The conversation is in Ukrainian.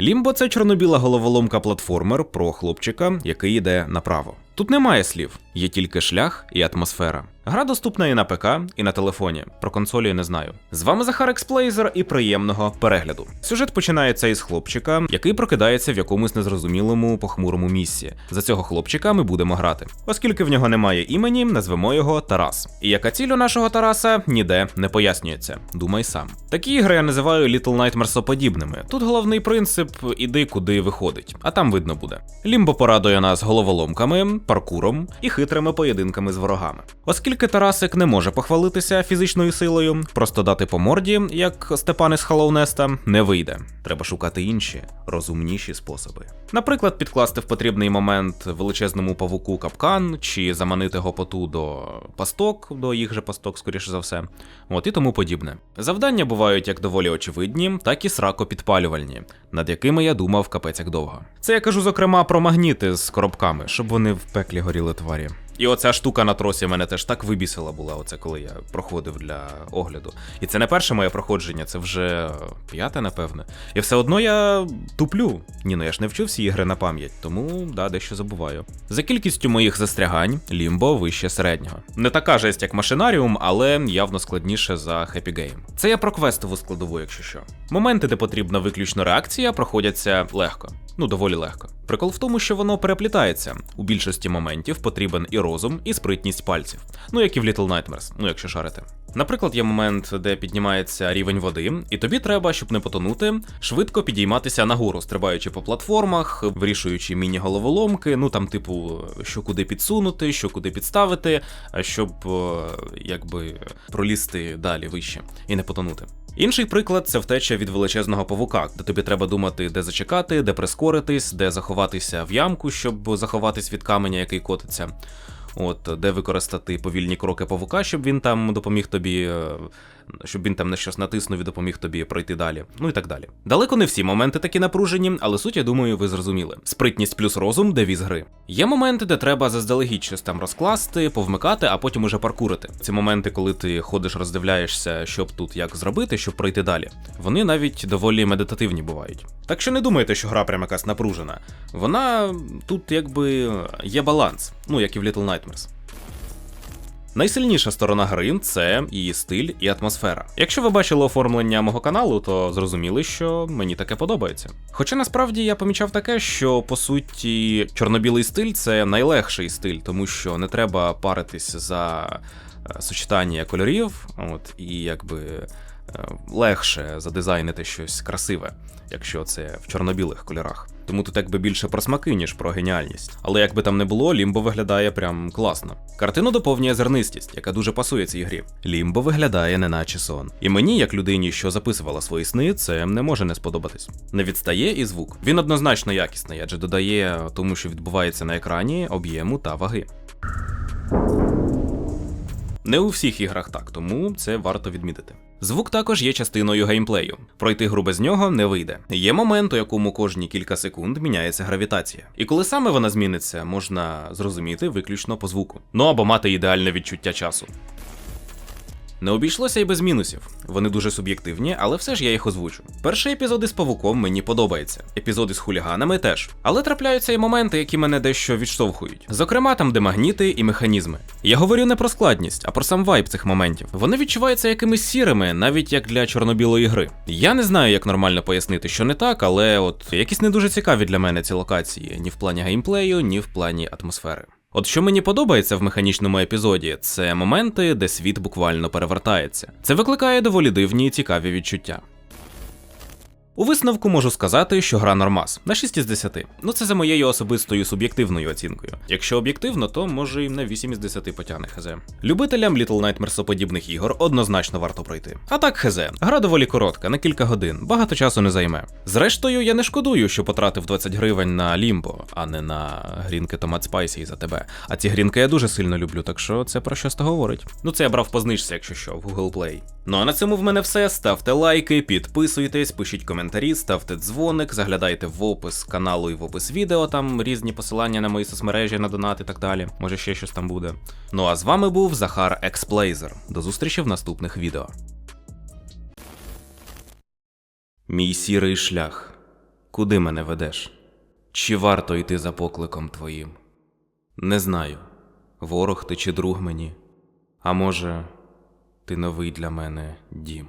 Лімбо це чорнобіла головоломка платформер про хлопчика, який йде направо. Тут немає слів, є тільки шлях і атмосфера. Гра доступна і на ПК, і на телефоні. Про консолі не знаю. З вами Захар Експлейзер і приємного перегляду. Сюжет починається із хлопчика, який прокидається в якомусь незрозумілому похмурому місці. За цього хлопчика ми будемо грати. Оскільки в нього немає імені, назвемо його Тарас. І яка ціль у нашого Тараса ніде не пояснюється. Думай сам. Такі ігри я називаю Little Nightmares подібними. Тут головний принцип іди куди виходить, а там видно буде. Лімбо порадує нас головоломками, паркуром і хитрими поєдинками з ворогами. Оскільки Тарасик не може похвалитися фізичною силою, просто дати по морді, як Степан із Халоунеста, не вийде. Треба шукати інші, розумніші способи. Наприклад, підкласти в потрібний момент величезному павуку капкан, чи заманити гопоту до пасток, до їх же пасток, скоріше за все. От і тому подібне. Завдання бувають як доволі очевидні, так і срако підпалювальні, над якими я думав капець як довго. Це я кажу, зокрема, про магніти з коробками, щоб вони в пеклі горіли тварі. І оця штука на тросі мене теж так вибісила була, оце коли я проходив для огляду. І це не перше моє проходження, це вже п'яте, напевне. І все одно я туплю. Ні, ну я ж не вчив всі ігри на пам'ять, тому да, дещо забуваю. За кількістю моїх застрягань, лімбо вище середнього. Не така жесть, як машинаріум, але явно складніше за Happy Game. Це я про квестову складову, якщо що. Моменти, де потрібна виключно реакція, проходяться легко. Ну, доволі легко. Прикол в тому, що воно переплітається. У більшості моментів потрібен і розум, і спритність пальців. Ну, як і в Little Nightmares, ну якщо шарити. Наприклад, є момент, де піднімається рівень води, і тобі треба, щоб не потонути, швидко підійматися нагору, стрибаючи по платформах, вирішуючи міні-головоломки, ну там, типу, що куди підсунути, що куди підставити, щоб якби пролізти далі вище і не потонути. Інший приклад це втеча від величезного павука, де тобі треба думати, де зачекати, де прискоритись, де заховатися в ямку, щоб заховатись від каменя, який котиться. От, де використати повільні кроки павука, щоб він там допоміг тобі, е, щоб він там на щось натиснув і допоміг тобі пройти далі. Ну і так далі. Далеко не всі моменти такі напружені, але суть, я думаю, ви зрозуміли. Спритність плюс розум девіз гри. Є моменти, де треба заздалегідь щось там розкласти, повмикати, а потім уже паркурити. Це моменти, коли ти ходиш, роздивляєшся, що тут як зробити, щоб пройти далі. Вони навіть доволі медитативні бувають. Так що не думайте, що гра прям якась напружена. Вона тут якби є баланс, ну як і в Little Nightmares. Найсильніша сторона гри це її стиль і атмосфера. Якщо ви бачили оформлення мого каналу, то зрозуміли, що мені таке подобається. Хоча насправді я помічав таке, що по суті чорно-білий стиль це найлегший стиль, тому що не треба паритись за сочетання кольорів, от і якби е, легше задизайнити щось красиве, якщо це в чорно-білих кольорах. Тому тут якби більше про смаки, ніж про геніальність. Але як би там не було, Лімбо виглядає прям класно. Картину доповнює зернистість, яка дуже пасує цій грі. Лімбо виглядає неначе сон. І мені, як людині, що записувала свої сни, це не може не сподобатись. Не відстає і звук. Він однозначно якісний, адже додає тому, що відбувається на екрані, об'єму та ваги. Не у всіх іграх так, тому це варто відмітити. Звук також є частиною геймплею. Пройти гру без нього не вийде. Є момент, у якому кожні кілька секунд міняється гравітація. І коли саме вона зміниться, можна зрозуміти виключно по звуку. Ну або мати ідеальне відчуття часу. Не обійшлося й без мінусів. Вони дуже суб'єктивні, але все ж я їх озвучу. Перший епізод із павуком мені подобається. Епізоди з хуліганами теж. Але трапляються і моменти, які мене дещо відштовхують. Зокрема, там, де магніти і механізми. Я говорю не про складність, а про сам вайб цих моментів. Вони відчуваються якимись сірими, навіть як для чорно-білої гри. Я не знаю, як нормально пояснити, що не так, але от якісь не дуже цікаві для мене ці локації, ні в плані геймплею, ні в плані атмосфери. От що мені подобається в механічному епізоді, це моменти, де світ буквально перевертається. Це викликає доволі дивні і цікаві відчуття. У висновку можу сказати, що гра нормас на 6 із 10. Ну це за моєю особистою суб'єктивною оцінкою. Якщо об'єктивно, то може і на 8 із 10 потягне хз. Любителям Little Nightmares подібних ігор однозначно варто пройти. А так хз, гра доволі коротка, на кілька годин, багато часу не займе. Зрештою, я не шкодую, що потратив 20 гривень на Лімбо, а не на грінки Томат Спайсі за тебе. А ці грінки я дуже сильно люблю, так що це про щось то говорить. Ну це я брав по знижці, якщо що, в Google Play. Ну а на цьому в мене все. Ставте лайки, підписуйтесь, пишіть коментарі, ставте дзвоник, заглядайте в опис каналу і в опис відео, там різні посилання на мої соцмережі, на донат і так далі. Може ще щось там буде. Ну а з вами був Захар Експлейзер. До зустрічі в наступних відео. Мій сірий шлях. Куди мене ведеш? Чи варто йти за покликом твоїм? Не знаю, ворог ти чи друг мені, а може, ти новий для мене дім.